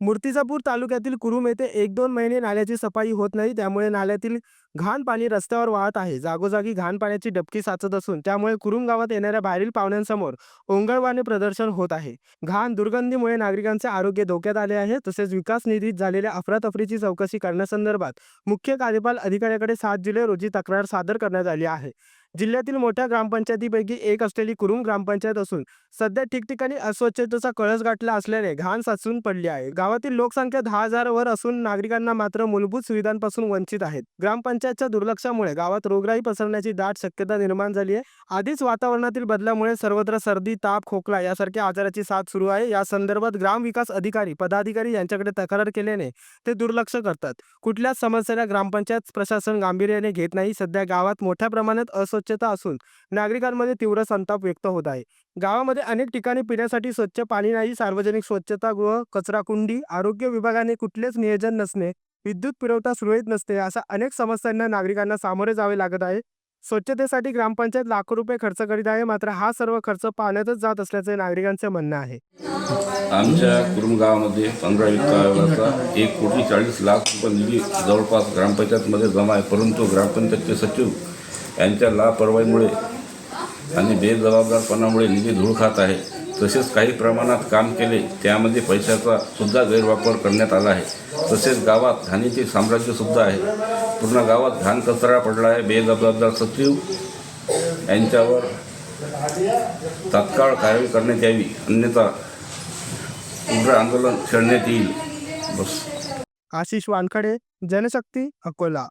मूर्तिजापूर तालुक्यातील कुरुम येथे एक दोन महिने नाल्याची सफाई होत नाही त्यामुळे नाल्यातील घाण पाणी रस्त्यावर वाहत आहे. जागोजागी घाण पाण्याची डबकी साचत असून त्यामुळे कुरुम गावात येणाऱ्या बाहेरील पाहुण्यांसमोर ओंगळवाने प्रदर्शन होत आहे. घाण दुर्गंधीमुळे नागरिकांचे आरोग्य धोक्यात आले आहे. तसेच विकास निधीत झालेल्या अफरातफरीची चौकशी करण्यासंदर्भात मुख्य कार्यपाल अधिकाऱ्याकडे सात जुलै रोजी तक्रार सादर करण्यात आली आहे. जिल्ह्यातील मोठ्या ग्रामपंचायतीपैकी एक असलेली कुरुम ग्रामपंचायत असून सध्या ठिकठिकाणी अस्वच्छतेचा कळस गाठला असल्याने घाण साचून पडली आहे. गावातील लोकसंख्या दहा हजार वर असून नागरिकांना मात्र मूलभूत सुविधांपासून वंचित आहेत. ग्रामपंचायतच्या दुर्लक्षामुळे गावात रोगराई पसरण्याची दाट शक्यता निर्माण झाली आहे. आधीच वातावरणातील बदलामुळे सर्वत्र सर्दी ताप खोकला यासारख्या आजाराची साथ सुरू आहे. या संदर्भात ग्रामविकास अधिकारी पदाधिकारी यांच्याकडे तक्रार केल्याने ते दुर्लक्ष करतात. कुठल्याच समस्येला ग्रामपंचायत प्रशासन गांभीर्याने घेत नाही. सध्या गावात मोठ्या प्रमाणात अस्वच्छता असून नागरिकांमध्ये तीव्र संताप व्यक्त होत आहे. गावामध्ये अनेक ठिकाणी पिण्यासाठी स्वच्छ पाणी नाही सार्वजनिक स्वच्छतागृह कचराकुंडी आरोग्य विभागाने कुठलेच नियोजन नसणे विद्युत पुरवठा सुरळीत नसणे अशा अनेक समस्यांना नागरिकांना सामोरे जावे लागत आहे. स्वच्छतेसाठी ग्रामपंचायत लाखो रुपये खर्च करीत आहे मात्र हा सर्व खर्च पाण्यातच जात असल्याचे नागरिकांचे म्हणणं आहे. आमच्या कुरुम गावामध्ये पंधरा वित्त आयोगाचा एक कोटी चाळीस लाख रुपये निधी जवळपास ग्रामपंचायतमध्ये जमा आहे परंतु ग्रामपंचायतचे सचिव यांच्या लापरवाहीमुळे आणि बेजबाबदारपणामुळे निधी धूळ खात आहे. तसेच काही प्रमाणात काम केले त्यामध्ये पैशाचा सुद्धा गैरवापर करण्यात आला आहे. तसेच गावात घाणीचे साम्राज्यसुद्धा आहे. पूर्ण गावात घाण कचरा पडला आहे. बेजबाबदार सचिव यांच्यावर तात्काळ कारवाई करण्यात यावी. अन्यथा उग्र आंदोलन छेडण्यात येईल. बस. आशिष वानखडे जनशक्ती अकोला.